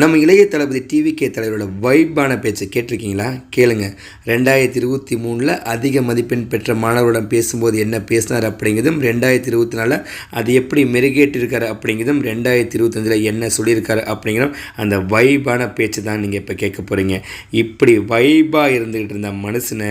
நம்ம இளைய தளபதி TV K தலைவரோட வைப்பான பேச்சை கேட்டிருக்கீங்களா? கேளுங்க. ரெண்டாயிரத்தி இருபத்தி மூணில் அதிக மதிப்பெண் பெற்ற மாணவரிடம் பேசும்போது என்ன பேசினார் அப்படிங்கிறதும் ரெண்டாயிரத்தி இருபத்தி நாலில் அது எப்படி மெருகேற்றிருக்காரு அப்படிங்கிறதும் ரெண்டாயிரத்தி இருபத்தஞ்சில் என்ன சொல்லியிருக்காரு அப்படிங்கிறதும் அந்த வைபான பேச்சு தான் நீங்கள் இப்போ கேட்க போகிறீங்க இப்படி வைபாக இருந்துக்கிட்டு இருந்த மனுஷனை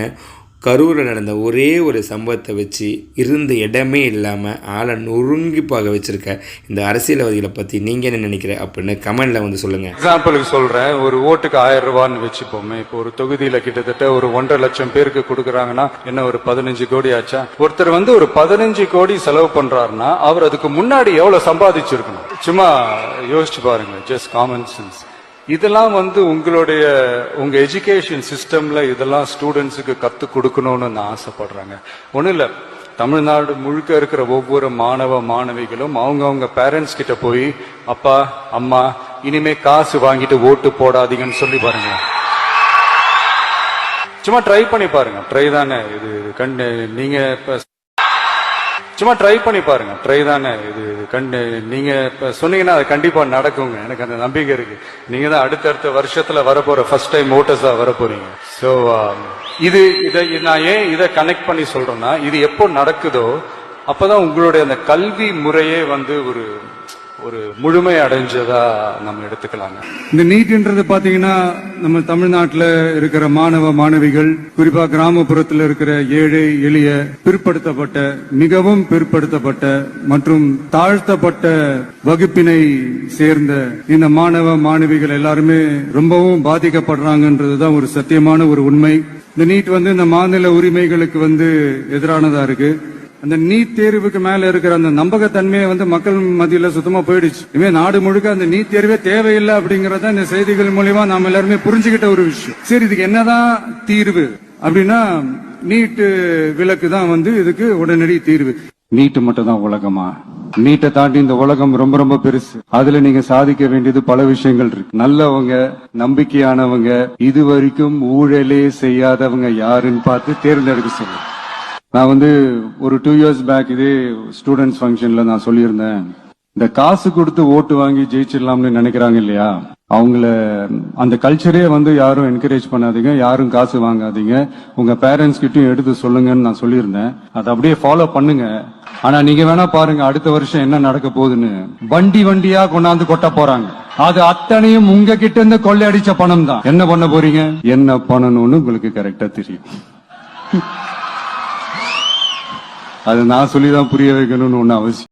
கரூரில் நடந்த ஒரே ஒரு சம்பவத்தை வச்சு இருந்த இடமே இல்லாமல் ஆளை நொறுங்கி பார்க்க வச்சுருக்க இந்த அரசியல்வாதிகளை பற்றி நீங்கள் என்ன நினைக்கிற அப்படின்னு கமெண்டில் வந்து சொல்லுங்கள் எக்ஸாம்பிளுக்கு சொல்கிறேன் ஒரு ஓட்டுக்கு ஆயிரம் ரூபான்னு வச்சுப்போமே. இப்போ ஒரு தொகுதியில் கிட்டத்தட்ட ஒரு ஒன்றரை லட்சம் பேருக்கு கொடுக்குறாங்கன்னா என்ன ஒரு பதினஞ்சு கோடி ஆச்சா? ஒருத்தர் வந்து ஒரு பதினஞ்சு கோடி செலவு பண்ணுறாருன்னா அவர் அதுக்கு முன்னாடி எவ்வளோ சம்பாதிச்சிருக்கணும்? சும்மா யோசிச்சு பாருங்க ஜஸ்ட் காமன் சென்ஸ் இதெல்லாம் வந்து உங்களுடைய உங்க எஜுகேஷன் சிஸ்டம்ல இதெல்லாம் ஸ்டூடெண்ட்ஸுக்கு கத்து கொடுக்கணும்னு நான் ஆசைப்படுறாங்க. ஒன்றும் இல்லை. தமிழ்நாடு முழுக்க இருக்கிற ஒவ்வொரு மாணவ மாணவிகளும் அவங்கவுங்க பேரண்ட்ஸ் கிட்ட போய் அப்பா அம்மா இனிமே காசு வாங்கிட்டு ஓட்டு போடாதீங்கன்னு சொல்லி பாருங்க. சும்மா ட்ரை பண்ணி பாருங்க. ட்ரை தானே. இது கண்டு நீங்க சும்மா ட்ரை பண்ணி பாருங்க. ட்ரை தானே இது கண்டு நீங்க இப்ப சொன்னீங்கன்னா அது கண்டிப்பா நடக்குங்க. எனக்கு அந்த நம்பிக்கை இருக்கு. நீங்க தான் அடுத்தடுத்த வருஷத்துல வரப்போற ஃபர்ஸ்ட் டைம் ஓட்டர்ஸா வரப்போறீங்க. ஸோ um, இது இதை நான் ஏன் இதை கனெக்ட் பண்ணி சொல்றேன்னா இது எப்போ நடக்குதோ அப்பதான் உங்களுடைய அந்த கல்வி முறையே வந்து ஒரு ஒரு முழுமை அடைஞ்சதா நம்ம எடுத்துக்கலாங்க. இந்த நீட்ன்றது பாத்தீங்கன்னா நம்ம தமிழ்நாட்டில் இருக்கிற மாணவ மாணவிகள் குறிப்பா கிராமப்புறத்தில் இருக்கிற ஏழை எளிய பிற்படுத்தப்பட்ட மிகவும் பிற்படுத்தப்பட்ட மற்றும் தாழ்த்தப்பட்ட வகுப்பினை சேர்ந்த இந்த மாணவ மாணவிகள் எல்லாருமே ரொம்பவும் பாதிக்கப்படுறாங்கன்றதுதான் ஒரு சத்தியமான ஒரு உண்மை. இந்த நீட் வந்து இந்த மாநில உரிமைகளுக்கு வந்து எதிரானதா இருக்கு. அந்த நீட் தேர்வுக்கு மேல இருக்கிற அந்த நம்பகத்தன்மையை வந்து மக்கள் மத்தியில சுத்தமா போயிடுச்சு. இனிமே நாடு முழுக்க அந்த நீட் தேர்வே தேவையில்லை அப்படிங்கறத இந்த செய்திகள் மூலியமா நாம எல்லாருமே புரிஞ்சுக்கிட்ட ஒரு விஷயம். சரி இதுக்கு என்னதான் தீர்வு? அப்படின்னா நீட்டு விலக்கு தான் வந்து இதுக்கு உடனடி தீர்வு. நீட்டு மட்டும் தான் உலகமா? நீட்டை தாண்டி இந்த உலகம் ரொம்ப ரொம்ப பெருசு. அதுல நீங்க சாதிக்க வேண்டியது பல விஷயங்கள் இருக்கு. நல்லவங்க நம்பிக்கையானவங்க இது வரைக்கும் ஊழலே செய்யாதவங்க யாருன்னு பார்த்து தேர்ந்தெடுக்க சொல்லுங்க. நான் வந்து ஒரு டூ இயர்ஸ் பேக் இதே ஸ்டூடெண்ட்ஸ் ஃபங்க்ஷன்ல நான் சொல்லியிருந்தேன். இந்த காசு கொடுத்து ஓட்டு வாங்கி ஜெயிச்சிடலாம்னு நினைக்கிறாங்க இல்லையா? அவங்கள அந்த கல்ச்சரே வந்து யாரும் என்கரேஜ் பண்ணாதீங்க யாரும் காசு வாங்காதீங்க. உங்க பேரண்ட்ஸ் கிட்டயும் எடுத்து சொல்லுங்கன்னு நான் சொல்லியிருந்தேன். அதை அப்படியே ஃபாலோ பண்ணுங்க. ஆனா நீங்க வேணா பாருங்க அடுத்த வருஷம் என்ன நடக்க போகுதுன்னு. வண்டி வண்டியா கொண்டாந்து கொட்ட போறாங்க. அது அத்தனையும் உங்க கிட்ட இருந்து கொள்ளையடிச்ச பணம் தான் என்ன பண்ண போறீங்க? என்ன பண்ணணும்னு உங்களுக்கு கரெக்டா தெரியும். அது நான் சொல்லி தான் புரிய வைக்கணும்னு ஒண்ணு அவசியம்